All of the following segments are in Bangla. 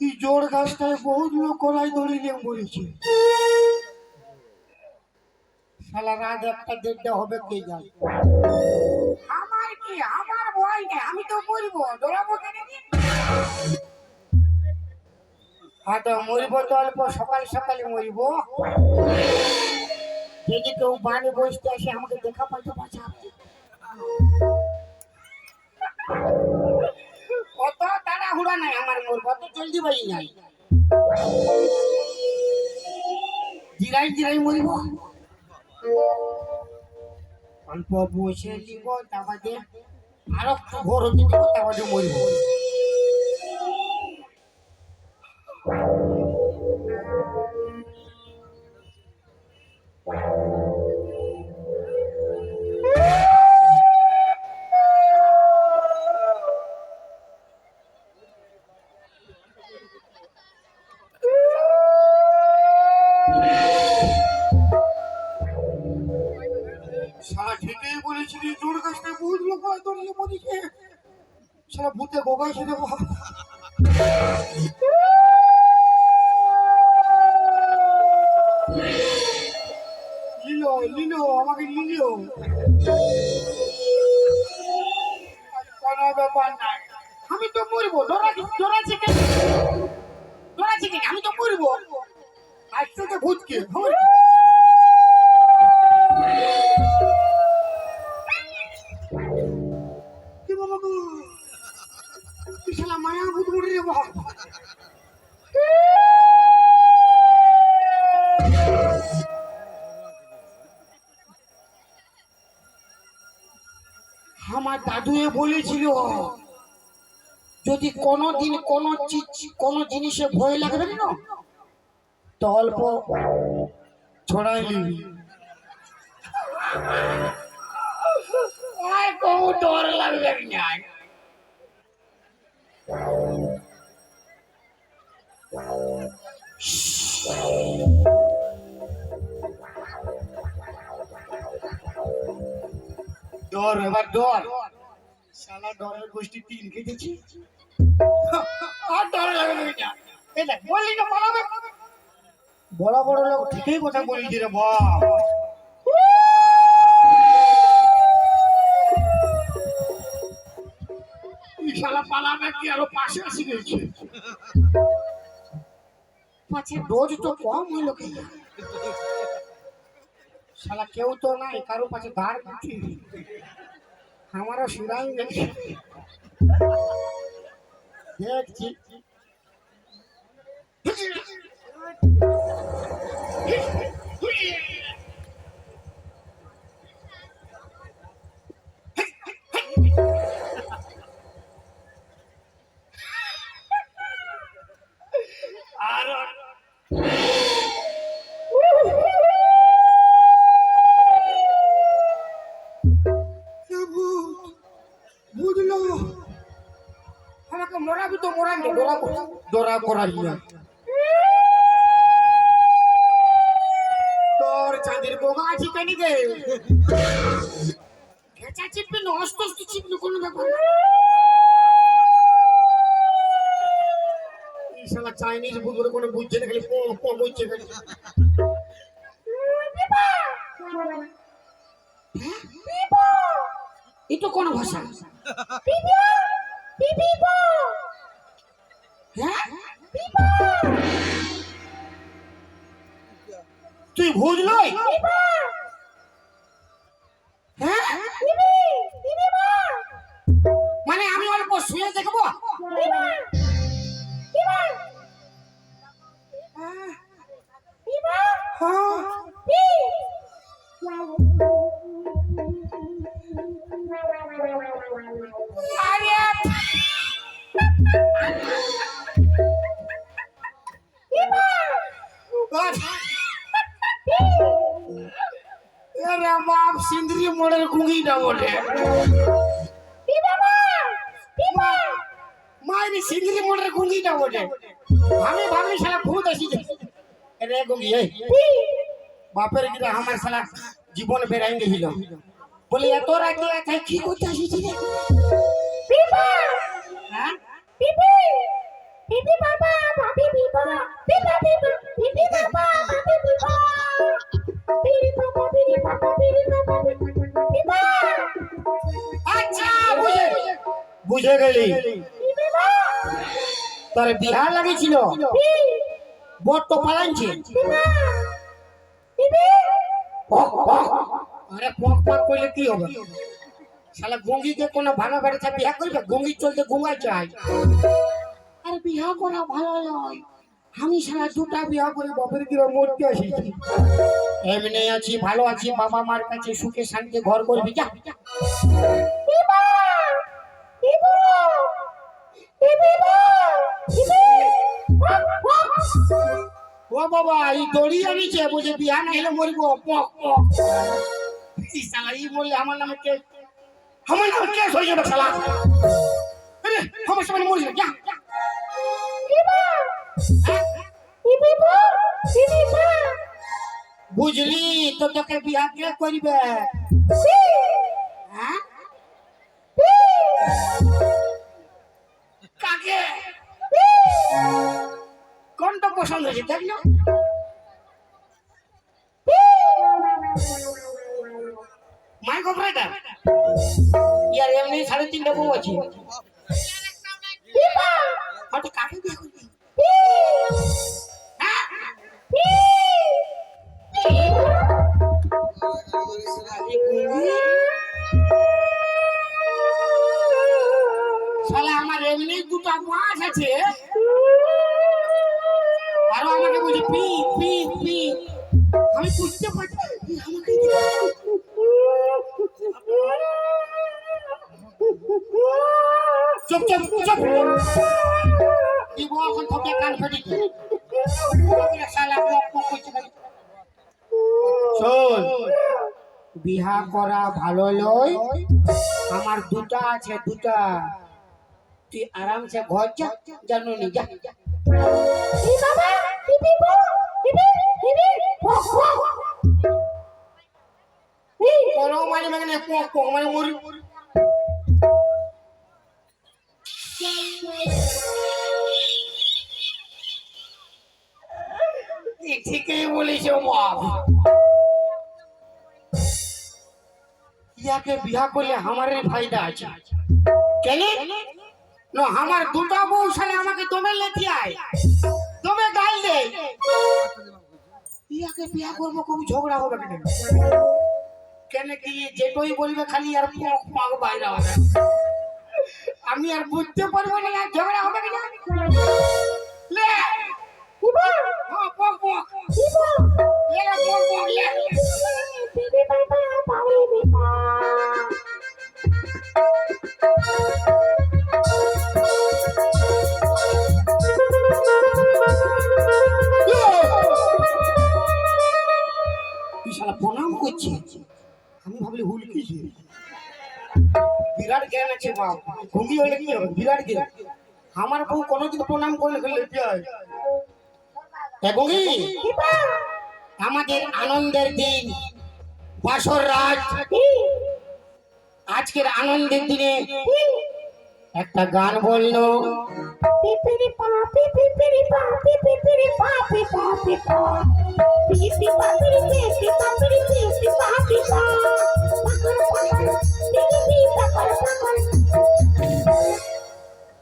এই জোর গাছটায় বহুত লোক কলাই দড়ি নিয়ে মরেছে। সালা রাত একটা দেড়টা হবে কে যায় আমার কি? আমার ভয় নেই আমি তো দৌড়াবো কেন হ্যাঁ তো মরিব তো অল্প সকাল সকালে মরিব। যদি কেউ বাড়ি বসতে আসে আমাকে দেখা পাইতে কত তাড়াহুড়া নাই, আমার মোর কত জলদি বাজি নাই। জিরাই জিরাই মরিব। অল্প বসে দিব তারপরে আরও ভোর হতে দিব তারপরে মরিব। নিয়ে মরিছে সারা ভূতে গোগা ছিল লিলো লিলো, আমাকে লিলো। কোনো আমি তো মরবো। দৌড়া দৌড়া চিকেন দৌড়া চিকেন আমি তো মরবো। আসছে তো ভূতকে আমার বাবা। গো কি শালা মায়া ভূত মরে রে আমার বলেছিল, যদি কোনো চিজ, কোনো জিনিসে ভয় লাগবে না, তো অল্প ছড়াই ডর এবার ডর। শালা ডরের গোষ্ঠী তিন খেতেছি আর ডর লাগবে না না পালাবে বড় বড় লোক ঠিকই কথা বলছি রে বাপ। শালা পালাবে কি আরও পাশে আসি গেছে পাছে ডোজ তো কম হইল কি শালা কেউ তো নাই কারও পাশে ধার দিচ্ছি আমারও শিরাই গেছে দেখছি আর দরা না তোর চাঁদের বোমা আছে কেন গে ঘেঁচা চিপবি না অস্ত অস্ত চিপবি কোনো ব্যাপার না। শালা চাইনিজ বুঝব কোনো বুঝছে না খালি পো পো বুঝছে খালি। এটা কোন ভাষা। তুই বুঝলই হ্যাঁ? মানে আমি অল্প শুয়ে দেখব? আরে আরে না বলে মায়ের সিঙ্গিলি মোটর গুঞ্জি না বলে আমি ভাবি শালা ভূত আসিছে বাপের গিয়ে আমার শালা জীবন বেড়াই গেছিল বলে এত রাগে একাই কি করতে আসিছি রে বাবা বাবা বাবা বাবা বাবা আচ্ছা, বুঝে গেলি। তোর বিহা লাগিয়েছিল। বট তো পালাইছে। আরে পক পক করলে কি হবে? শালা গঙ্গিকে কোনো ভালো বেড়েছে বিহা করবে? গঙ্গি চলতে ঘুমাই চাই আর বিহা করা ভালো নয়। আমি শালা দুটা বিয়া করে বাপের গিয়ে মরতে আসিছি এমনি আছি, ভালো আছি, বাবা মার কাছে সুখে শান্তি ঘর করবি, যা। ও বাবা, এই দড়ি আনিছে বুঝে বিয়া না হলে মরবো পক বললে আমার নামে কে আমার নামে কেস হয়ে যাবে আরে, আমার সামনে যা? বুঝলি তো তোকে বিয়া কে করবে? কাকে? কোনটা পছন্দ হয়েছে দেখ না। মাইক অপারেটর ইয়ার এমনি সাড়ে তিনটা বউ আছে। হয়তো কাকে বিয়ে এমনি দুটো মাছ আছে। আরও আমাকে বলছে পি পি পি। আমি বুঝতে পারছি আমাকে চুপ চুপ চুপ। দিব এখন কান ফেটে। শোন। বিহা করা ভালো লয় আমার দুটা আছে দুটা। তুই আরামসে ঘর যা জানো নি যা। যা। কোনো মানে মানে পোক পোক মানে মরি। তুই ঠিকই বলিস বাপ ইয়াকে বিয়া করলে আমার ফায়দা আছে। কেন? না আমার দুটা বউ সালে আমাকে দমে লেতি আয় দমে গাল দে ইয়াকে বিয়া করব, কবি ঝগড়া হবে কেন? কেন কি যেটাই বলবে খালি আর পক বাইরে হবে। আমি আর বুঝতে পারব না ঝগড়া হবে কিনা? লে আছে মা। ঘুমি কি হবে? বিরাট আমার বউ কোনোদিন প্রণাম করলে হয়? আমাদের আনন্দের দিন, বাসর রাজ আজকের আনন্দের দিনে একটা গান বলল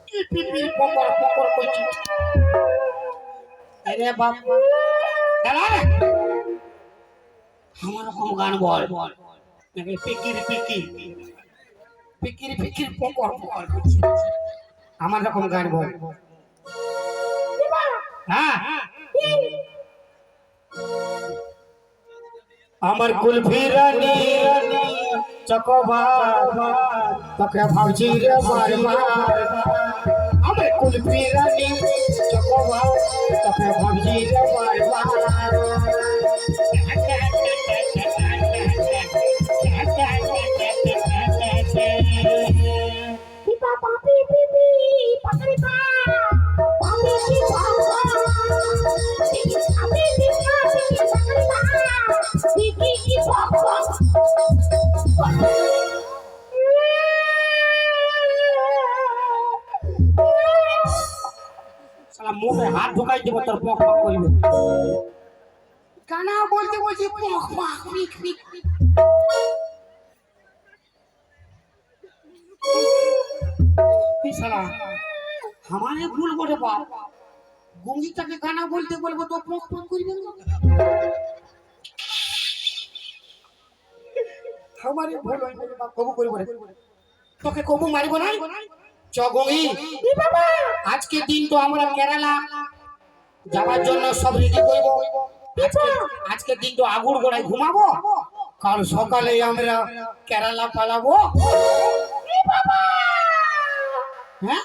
কি পিপি পকর পকর করছি আরে বাপ দাঁড়া আমার রকম গান বল নাকি পিকির পিকির পিকির পিকির পকর পকর করছি। আমার রকম গান বল। হ্যাঁ। আমার কুলফি রানী চকবা তোকে ভাবছি রে বারবার। আমার কুলফি রানী চকবা তোকে ভাবছি রে বারবার। মুখে হাত ঢুকাই দেবো তোর পক পক করবে কানা বলতে বলছি পক পক পিক পিক পিক। আমারে ভুল করে বাপ। গঙ্গিটাকে গানা বলতে বলব তো পোক পোক করবে না আমারে ভুল হয়ে গেছে বাপ কবু করিব রে। তোকে কবু মারিব না চ গঙ্গি। আজকে দিন তো আমরা কেরালা যাওয়ার জন্য সব রেডি করব। আজকে আজকে দিন তো আগুর গোড়ায় ঘুমাবো। কাল সকালে আমরা কেরালা পালাবো। হ্যাঁ?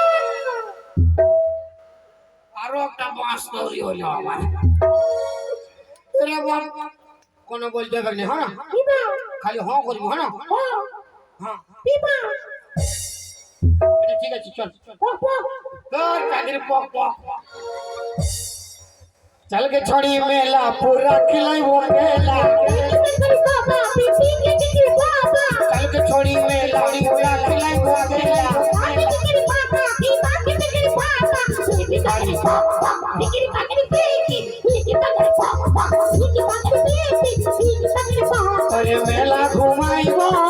একটা বাঁশ তৈরি হলো আমার এরা বাপ কোনো বলতে হবে না হ্যাঁ খালি হ্যাঁ করবি হ্যাঁ হ্যাঁ এটা ঠিক আছে চল তোর চাকরি পক পক चल के छोड़ी मेला पूरा खिलाई वो मेला चल के छोड़ी मेला पूरा खिलाई वो मेला মেলা ঘুমাইবা